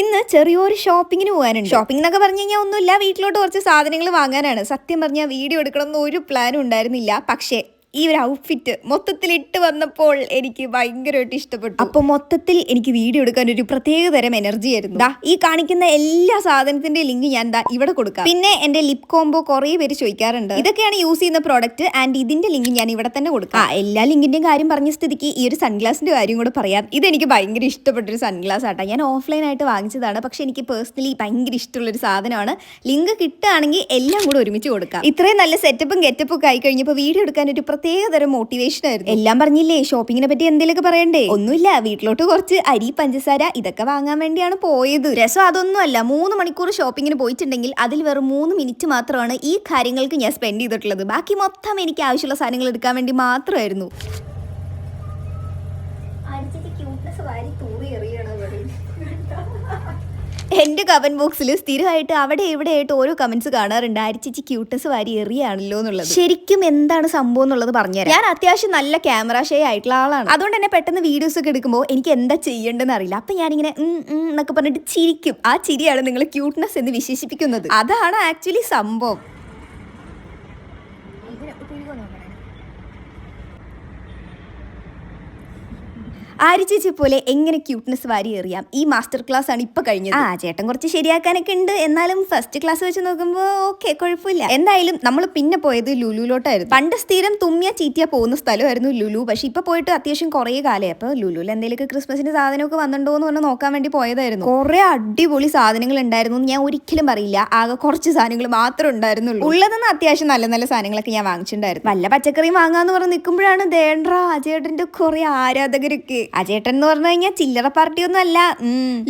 ഇന്ന് ചെറിയൊരു ഷോപ്പിങ്ങിന് പോകാനുണ്ട്. ഷോപ്പിംഗ് എന്നൊക്കെ പറഞ്ഞു കഴിഞ്ഞാൽ ഒന്നുമില്ല. വീട്ടിലോട്ട് കുറച്ച് സാധനങ്ങൾ വാങ്ങാനാണ്. സത്യം പറഞ്ഞാൽ വീഡിയോ എടുക്കണമെന്ന് ഒരു പ്ലാനും ഉണ്ടായിരുന്നില്ല. പക്ഷേ ഈ ഒരു ഔട്ട്ഫിറ്റ് മൊത്തത്തിൽ ഇട്ട് വന്നപ്പോൾ എനിക്ക് ഭയങ്കരമായിട്ട് ഇഷ്ടപ്പെട്ടു. അപ്പോൾ മൊത്തത്തിൽ എനിക്ക് വീഡിയോ എടുക്കാൻ ഒരു പ്രത്യേക തരം എനർജി ആയിരുന്നു. ദാ ഈ കാണിക്കുന്ന എല്ലാ സാധനത്തിന്റെ ലിങ്ക് ഞാൻ ദാ ഇവിടെ കൊടുക്കാം. പിന്നെ എന്റെ ലിപ് കോംബോ കുറേ പേര് ചോദിക്കാറുണ്ട്. ഇതൊക്കെയാണ് യൂസ് ചെയ്യുന്ന പ്രോഡക്റ്റ് ആൻഡ് ഇതിന്റെ ലിങ്ക് ഞാൻ ഇവിടെ തന്നെ കൊടുക്കാം. ആ എല്ലാ ലിങ്കിന്റെയും കാര്യം പറഞ്ഞ സ്ഥിതിക്ക് ഈ ഒരു സൺഗ്ലാസിന്റെ കാര്യം കൂടെ പറയാം. ഇതെനിക്ക് ഭയങ്കര ഇഷ്ടപ്പെട്ടൊരു സൺഗ്ലാസ് ആട്ടാ. ഞാൻ ഓഫ്ലൈൻ ആയിട്ട് വാങ്ങിച്ചതാണ്. പക്ഷെ എനിക്ക് പേഴ്സണലി ഭയങ്കര ഇഷ്ടമുള്ളൊരു സാധനമാണ്. ലിങ്ക് കിട്ടുകയാണെങ്കിൽ എല്ലാം കൂടെ ഒരുമിച്ച് കൊടുക്കാം. ഇത്രയും നല്ല സെറ്റപ്പും ഗെറ്റപ്പും ഒക്കെ ആയി കഴിഞ്ഞപ്പോൾ വീഡിയോ എടുക്കാൻ ഒരു പ്രത്യേക തരം മോട്ടിവേഷൻ ആയിരുന്നു. എല്ലാം പറഞ്ഞില്ലേ ഷോപ്പിങ്ങിനെ പറ്റി എന്തെങ്കിലുമൊക്കെ പറയണ്ടേ? ഒന്നുമില്ല വീട്ടിലോട്ട് കുറച്ച് അരി പഞ്ചസാര ഇതൊക്കെ വാങ്ങാൻ വേണ്ടിയാണ് പോയത്. രസം അതൊന്നുമല്ല മൂന്ന് മണിക്കൂർ ഷോപ്പിങ്ങിന് പോയിട്ടുണ്ടെങ്കിൽ അതിൽ വെറും മൂന്ന് മിനിറ്റ് മാത്രമാണ് ഈ കാര്യങ്ങൾക്ക് ഞാൻ സ്പെൻഡ് ചെയ്തിട്ടുള്ളത്. ബാക്കി മൊത്തം എനിക്ക് ആവശ്യമുള്ള സാധനങ്ങൾ എടുക്കാൻ വേണ്ടി മാത്രമായിരുന്നു. എന്റെ കമന്റ് ബോക്സിൽ സ്ഥിരമായിട്ട് അവിടെ ഇവിടെ ആയിട്ട് ഓരോ കമൻസ് കാണാറുണ്ട്. ആരിച്ചിച്ച് ക്യൂട്ടസ് വാരി എറിയാണല്ലോ എന്നുള്ളത്. ശരിക്കും എന്താണ് സംഭവം എന്നുള്ളത് പറഞ്ഞുതരാം. ഞാൻ അത്യാവശ്യം നല്ല ക്യാമറ ഷേ ആയിട്ടുള്ള ആളാണ്. അതുകൊണ്ട് തന്നെ പെട്ടെന്ന് വീഡിയോസ് ഒക്കെ എടുക്കുമ്പോൾ എനിക്ക് എന്താ ചെയ്യേണ്ടതെന്ന് അറിയില്ല. അപ്പൊ ഞാനിങ്ങനെ ഉം, ഉം എന്നൊക്കെ പറഞ്ഞിട്ട് ചിരിക്കും. ആ ചിരിയാണ് നിങ്ങൾ ക്യൂട്ട്നെസ് എന്ന് വിശേഷിപ്പിക്കുന്നത്. അതാണ് ആക്ച്വലി സംഭവം. ആരിച്ചേച്ചി പോലെ എങ്ങനെ ക്യൂട്ട്നെസ് വാരി എറിയാം? ഈ മാസ്റ്റർ ക്ലാസ് ആണ് ഇപ്പൊ കഴിഞ്ഞത്. ആ ചേട്ടൻ കുറച്ച് ശരിയാക്കാനൊക്കെ ഉണ്ട്. എന്നാലും ഫസ്റ്റ് ക്ലാസ് വെച്ച് നോക്കുമ്പോൾ ഓക്കെ കുഴപ്പമില്ല. എന്തായാലും നമ്മൾ പിന്നെ പോയത് ലുലുലോട്ടായിരുന്നു. പണ്ട് സ്ഥിരം തുമ്മിയ ചീറ്റിയ പോകുന്ന സ്ഥലമായിരുന്നു ലുലു. പക്ഷെ ഇപ്പൊ പോയിട്ട് അത്യാവശ്യം കുറേ കാലം അപ്പൊ ലുലുവിൽ എന്തെങ്കിലുമൊക്കെ ക്രിസ്മസിന് സാധനമൊക്കെ വന്നിട്ടുണ്ടോ എന്ന് പറഞ്ഞ് നോക്കാൻ വേണ്ടി പോയതായിരുന്നു. കുറെ അടിപൊളി സാധനങ്ങൾ ഉണ്ടായിരുന്നു. ഞാൻ ഒരിക്കലും പറയില്ല. ആകെ കുറച്ച് സാധനങ്ങൾ മാത്രം ഉണ്ടായിരുന്നുള്ളൂ. ഉള്ളതെന്ന് അത്യാവശ്യം നല്ല നല്ല സാധനങ്ങളൊക്കെ ഞാൻ വാങ്ങിച്ചിട്ടുണ്ടായിരുന്നു. വല്ല പച്ചക്കറിയും വാങ്ങാന്ന് പറഞ്ഞ് നിൽക്കുമ്പോഴാണ് ദേണ്ട്ര അജേട്ടന്റെ കുറെ ആരാധകരൊക്കെ. അജയേട്ടൻ എന്ന് പറഞ്ഞു കഴിഞ്ഞാൽ ചില്ലറ പാർട്ടിയൊന്നും അല്ല.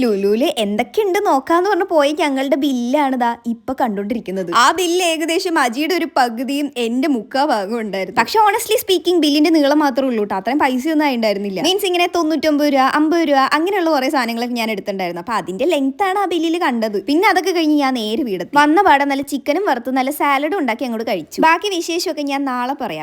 ലുലുൽ എന്തൊക്കെയുണ്ട് നോക്കാന്ന് പറഞ്ഞു പോയി ഞങ്ങളുടെ ബില്ലാണ് ദാ ഇപ്പൊ കണ്ടോണ്ടിരിക്കുന്നത്. ആ ബില്ല് ഏകദേശം അജിയുടെ ഒരു പകുതിയും എന്റെ മുക്കാ ഭാഗം ഉണ്ടായിരുന്നു. പക്ഷെ ഓണസ്റ്റ്ലി സ്പീക്കിംഗ് ബില്ലിന്റെ നീളം മാത്രമേ ഉള്ളൂ കേട്ടോ. അത്രയും പൈസ ഒന്നും ഉണ്ടായിരുന്നില്ല മീൻസ് ഇങ്ങനെ തൊണ്ണൂറ്റൊമ്പത് രൂപ അമ്പത് രൂപ അങ്ങനെയുള്ള കുറെ സാധനങ്ങളൊക്കെ ഞാൻ എടുത്തിട്ടുണ്ടായിരുന്നു. അപ്പൊ അതിന്റെ ലെങ്ത് ആണ് ആ ബില്ലിൽ കണ്ടത്. പിന്നെ അതൊക്കെ കഴിഞ്ഞ് ഞാൻ നേരെ വീടെത്തി. വന്ന പാടെ നല്ല ചിക്കനും വറുത്ത് നല്ല സാലഡും ഉണ്ടാക്കി അങ്ങോട്ട് കഴിച്ചു. ബാക്കി വിശേഷമൊക്കെ ഞാൻ നാളെ പറയാം.